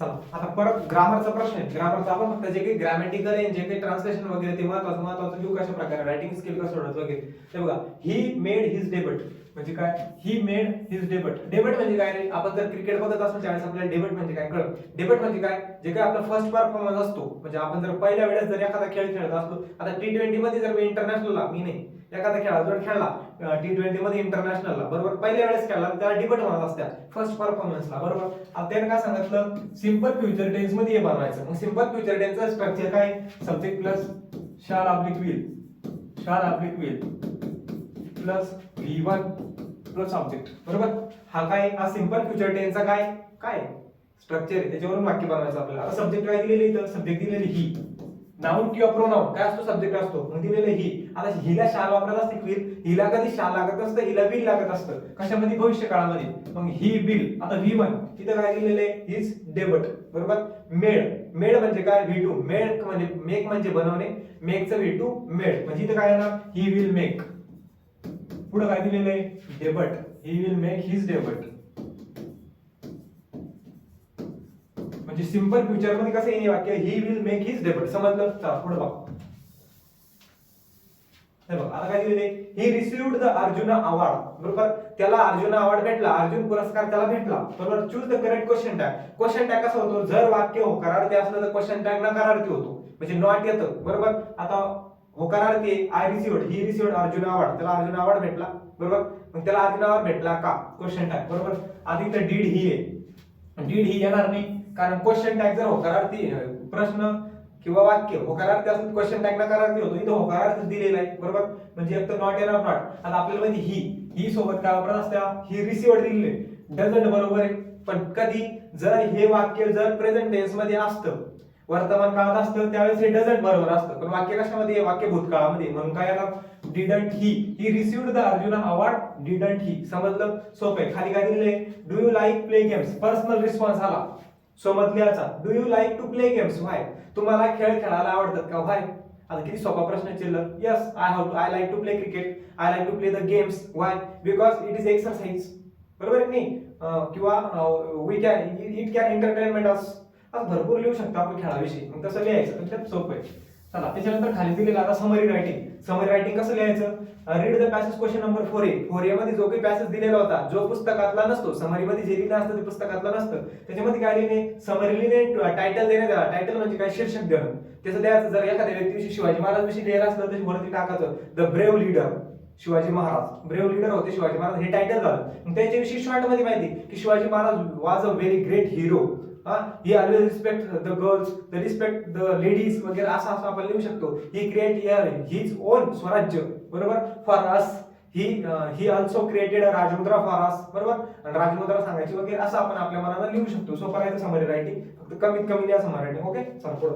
चला आता परत ग्रामरचा प्रश्न आहे. ग्रामरचा आपण फक्त जे काही ग्रॅमॅटिकल आहे जे काही ट्रान्सलेशन वगैरे ते महत्वाचं महत्वाचं घेऊ कशा प्रकारे? रायटिंग स्किल कसं सोडत वगैरे? ते बघा ही मेड हिज डेबट म्हणजे काय? He made his debut debut म्हणजे काय रे? आपण जर क्रिकेट बघत असतो त्यावेळेस आपल्याला डेबट म्हणजे काय? कळत डेबट म्हणजे काय? जे काय आपला फर्स्ट परफॉर्मन्स असतो. म्हणजे आपण जर पहिल्या वेळेस जर एखादा खेळ खेळत असतो आता टी ट्वेंटी मध्ये जर मी इंटरनॅशनलला मी नाही. एखादा खेळा जर खेळला टी ट्वेंटी मध्ये इंटरनॅशनलला बरोबर पहिल्या वेळेस खेळला त्याला डिबेट म्हणत असत्या. फर्स्ट परफॉर्मन्सला बरोबर? आता त्याने काय सांगितलं? सिंपल फ्युचर टेन्समध्ये हे बनवायचं. मग सिंपल फ्युचर टेन्सचं स्ट्रक्चर काय? सब्जेक्ट प्लस शार आपली विल शार आपली will plus V one plus object बरोबर? हा काय? हा सिंपल फ्युचर टेन्सचा काय? काय? स्ट्रक्चर आहे. त्याच्यावरून वाक्य बनवायचं आपल्याला. सब्जेक्ट काय दिलेली इथं? सब्जेक्ट दिलेली ही. नाऊन किंवा प्रोनाऊन काय असतो सब्जेक्ट असतो? मग दिलेलं ही. आता हिला शाल वापरत असते विल हिला कधी शाल लागत असतं हिला विल लागत असतं. कशामध्ये? भविष्य काळामध्ये. मग ही बिल आता व्ही वन तिथं काय दिलेलं आहे? हिज डेबट बरोबर? मेड मेड म्हणजे काय? V two. मेड म्हणजे मेक म्हणजे बनवणे. मेकचं व्ही टू मेड म्हणजे इथं काय येणार? ही विल मेक पुढे काय दिलेलं आहे? Debut he will make his debut म्हणजे सिंपल फ्युचरमध्ये कसं येईल वाक्य he will make his debut समजलं? पुढे बघ. हे बघ आता काय दिलेले he received the Arjuna award बरोबर? त्याला अर्जुना अवॉर्ड भेटला. अर्जुन पुरस्कार त्याला भेटला. बरोबर? Choose the correct question tag question tag कसा होतो? जर वाक्य होकारार्थी असलं तर क्वेश्चन टॅग नकारार्थी होतो. म्हणजे नॉट येतं. बरोबर? आता होकारार्थी I received he received Arjun award त्याला अर्जुन अवॉर्ड भेटला. बरोबर? मग त्याला अर्जुन अवॉर्ड भेटला का? क्वेश्चन टॅग बरोबर? आधी तर डीड ही आहे. डीड ही येणार नाही. कारण क्वेश्चन टॅग जर होकारार्थी प्रश्न किंवा वाक्य होकारार्थी असून क्वेश्चन टॅग नकारार्थी होतो इथं होकारार्थ दिलेला आहे बरोबर? म्हणजे एक तर नॉट येणार नॉट आता आपल्याला माहिती ही ही सोबत काय वापरत असत्या? ही रिसिव्ड दिलेली डझंट बरोबर आहे. पण कधी जर हे वाक्य जर प्रेझेंट टेन्समध्ये असतं वर्तमान काळात असतं त्यावेळेस हे डझंट बरोबर असतं. पण वाक्य कशामध्ये आहे? वाक्य भूतकाळामध्ये म्हणून काय येणार didn't he he received the Arjuna award didn't he समजलं? सोपं आहे. खाली काय दिलेलं आहे? Do you like play games personal response आला. समजल्याचा do you like to play games why तुम्हाला खेळ खेळायला आवडतात का? व्हाय आता किती सोपा प्रश्न चिल्लर. Yes I have I like to play cricket I like to play the games why because it is exercise बरोबर आहे नाही? किंवा we can it can entertainment us आज भरपूर लिहू शकतो आपण खेळाविषयी. मग तसं लिहायचं. तर त्यात सोपं आहे. चला त्याच्यानंतर खाली दिलेला आता समरी रायटिंग समरी रायटिंग कसं लिहायचं? Read the passage question number four A four A मध्ये जो काही पॅसेज दिलेला होता जो पुस्तकातला नसतो समरी मध्ये जे लिहिलं असतं ते पुस्तकातलं नसतं. त्याच्यामध्ये काय लिहिणे समरी लिहिणे टायटल देण्यात आला टायटल म्हणजे काय? शीर्षक देणं त्याचं द्यायचं जर एखाद्या व्यक्तीविषयी शिवाजी महाराज लिहिलं असलं तर वरती टाकायचं the brave leader Shivaji Maharaj. Brave leader होते शिवाजी महाराज. हे टायटल झालं. त्याच्याविषयी शॉर्ट माहिती की Shivaji Maharaj was a very great hero he? Always respect the girls the respect the ladies वगैरे असं असं आपण लिहू शकतो. He create ear his own Swarajya बरोबर? For us he he also created Rajmudra for us बरोबर? आणि राजमुद्रा सांगायची वगैरे असं आपण आपल्या मनाला लिहू शकतो. सो करायचं समरी रायटिंग फक्त कमीत कमी द्या समरायटिंग ओके चला पुढे